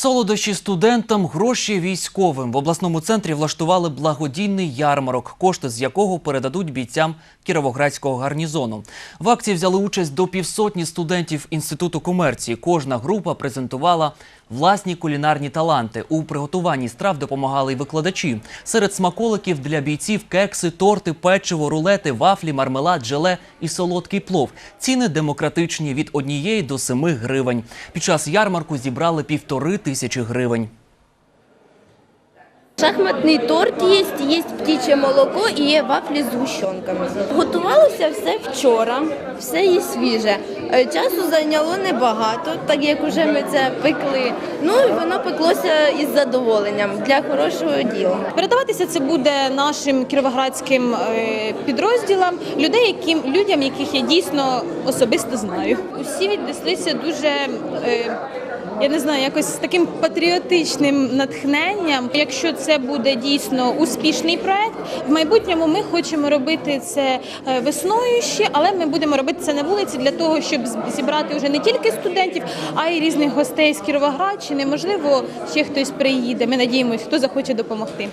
Солодощі студентам, гроші військовим. В обласному центрі влаштували благодійний ярмарок, кошти з якого передадуть бійцям Кіровоградського гарнізону. В акції взяли участь до півсотні студентів Інституту комерції. Кожна група презентувала власні кулінарні таланти. У приготуванні страв допомагали й викладачі. Серед смаколиків для бійців кекси, торти, печиво, рулети, вафлі, мармелад, желе і солодкий плов. Ціни демократичні від однієї до семи гривень. Під час ярмарку зібрали півтори тисячі гривень. Шахматний торт є, є птіче молоко і є вафлі з гущонками. Готувалося все вчора, все є свіже. Е, Часу зайняло небагато, так як уже ми це пекли. Ну і воно пеклося із задоволенням для хорошого діла. Передаватися це буде нашим кіровоградським е, підрозділам, людей, яким людям, яких я дійсно особисто знаю. Усі віднеслися дуже. Я не знаю, якось з таким патріотичним натхненням. Якщо це буде дійсно успішний проект, в майбутньому ми хочемо робити це е, весною ще, але ми будемо робити це на вулиці для того, щоб зібрати вже не тільки студентів, а й різних гостей з Кіровоградщини. Можливо, ще хтось приїде. Ми надіємося, хто захоче допомогти.